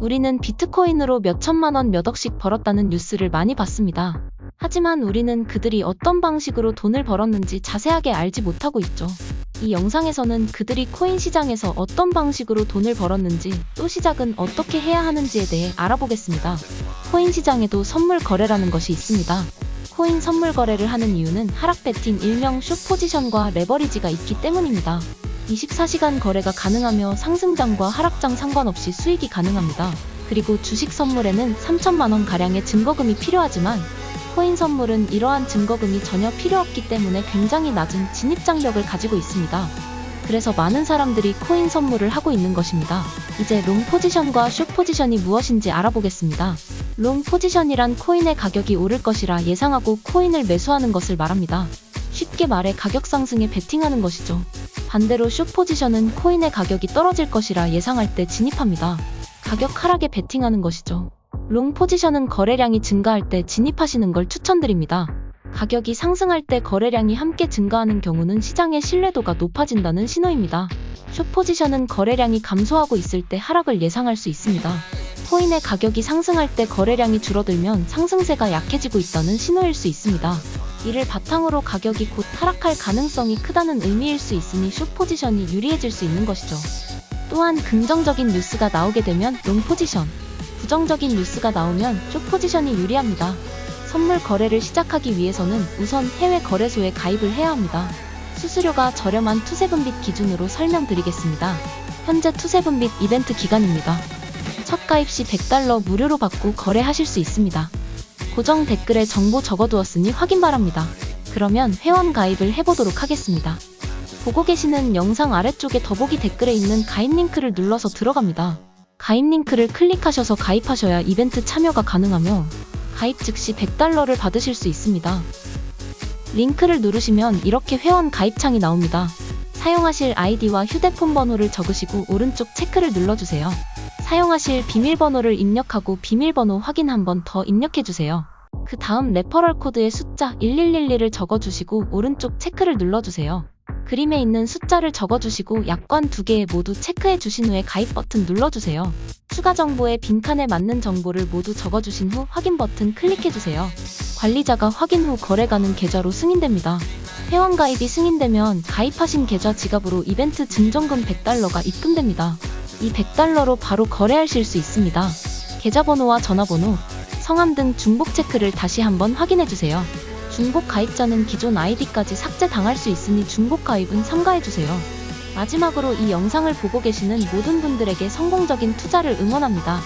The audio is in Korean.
우리는 비트코인으로 몇 천만 원 몇 억씩 벌었다는 뉴스를 많이 봤습니다. 하지만 우리는 그들이 어떤 방식으로 돈을 벌었는지 자세하게 알지 못하고 있죠. 이 영상에서는 그들이 코인 시장에서 어떤 방식으로 돈을 벌었는지 또 시작은 어떻게 해야 하는지에 대해 알아보겠습니다. 코인 시장에도 선물 거래라는 것이 있습니다. 코인 선물 거래를 하는 이유는 하락 배팅 일명 숏 포지션과 레버리지가 있기 때문입니다. 24시간 거래가 가능하며 상승장과 하락장 상관없이 수익이 가능합니다. 그리고 주식 선물에는 3천만 원 가량의 증거금이 필요하지만 코인 선물은 이러한 증거금이 전혀 필요 없기 때문에 굉장히 낮은 진입 장벽을 가지고 있습니다. 그래서 많은 사람들이 코인 선물을 하고 있는 것입니다. 이제 롱 포지션과 숏 포지션이 무엇인지 알아보겠습니다. 롱 포지션이란 코인의 가격이 오를 것이라 예상하고 코인을 매수하는 것을 말합니다. 쉽게 말해 가격 상승에 베팅하는 것이죠. 반대로 숏 포지션은 코인의 가격이 떨어질 것이라 예상할 때 진입합니다. 가격 하락에 베팅하는 것이죠. 롱 포지션은 거래량이 증가할 때 진입하시는 걸 추천드립니다. 가격이 상승할 때 거래량이 함께 증가하는 경우는 시장의 신뢰도가 높아진다는 신호입니다. 숏 포지션은 거래량이 감소하고 있을 때 하락을 예상할 수 있습니다. 코인의 가격이 상승할 때 거래량이 줄어들면 상승세가 약해지고 있다는 신호일 수 있습니다. 이를 바탕으로 가격이 곧 하락할 가능성이 크다는 의미일 수 있으니 숏 포지션이 유리해질 수 있는 것이죠. 또한 긍정적인 뉴스가 나오게 되면 롱 포지션, 부정적인 뉴스가 나오면 숏 포지션이 유리합니다. 선물 거래를 시작하기 위해서는 우선 해외 거래소에 가입을 해야 합니다. 수수료가 저렴한 투세분빛 기준으로 설명드리겠습니다. 현재 투세분빛 이벤트 기간입니다. 첫 가입 시 100달러 무료로 받고 거래하실 수 있습니다. 고정 댓글에 정보 적어두었으니 확인 바랍니다. 그러면 회원 가입을 해보도록 하겠습니다. 보고 계시는 영상 아래쪽에 더보기 댓글에 있는 가입 링크를 눌러서 들어갑니다. 가입 링크를 클릭하셔서 가입하셔야 이벤트 참여가 가능하며 가입 즉시 100달러를 받으실 수 있습니다. 링크를 누르시면 이렇게 회원 가입창이 나옵니다. 사용하실 아이디와 휴대폰 번호를 적으시고 오른쪽 체크를 눌러주세요. 사용하실 비밀번호를 입력하고 비밀번호 확인 한 번 더 입력해주세요. 그 다음 레퍼럴 코드의 숫자 1111을 적어주시고 오른쪽 체크를 눌러주세요. 그림에 있는 숫자를 적어주시고 약관 두 개 모두 체크해 주신 후에 가입 버튼 눌러주세요. 추가 정보에 빈칸에 맞는 정보를 모두 적어주신 후 확인 버튼 클릭해 주세요. 관리자가 확인 후 거래가는 계좌로 승인됩니다. 회원 가입이 승인되면 가입하신 계좌 지갑으로 이벤트 증정금 100달러가 입금됩니다. 이 100달러로 바로 거래하실 수 있습니다. 계좌번호와 전화번호, 성함 등 중복 체크를 다시 한번 확인해 주세요. 중복 가입자는 기존 아이디까지 삭제당할 수 있으니 중복 가입은 삼가해주세요. 마지막으로 이 영상을 보고 계시는 모든 분들에게 성공적인 투자를 응원합니다.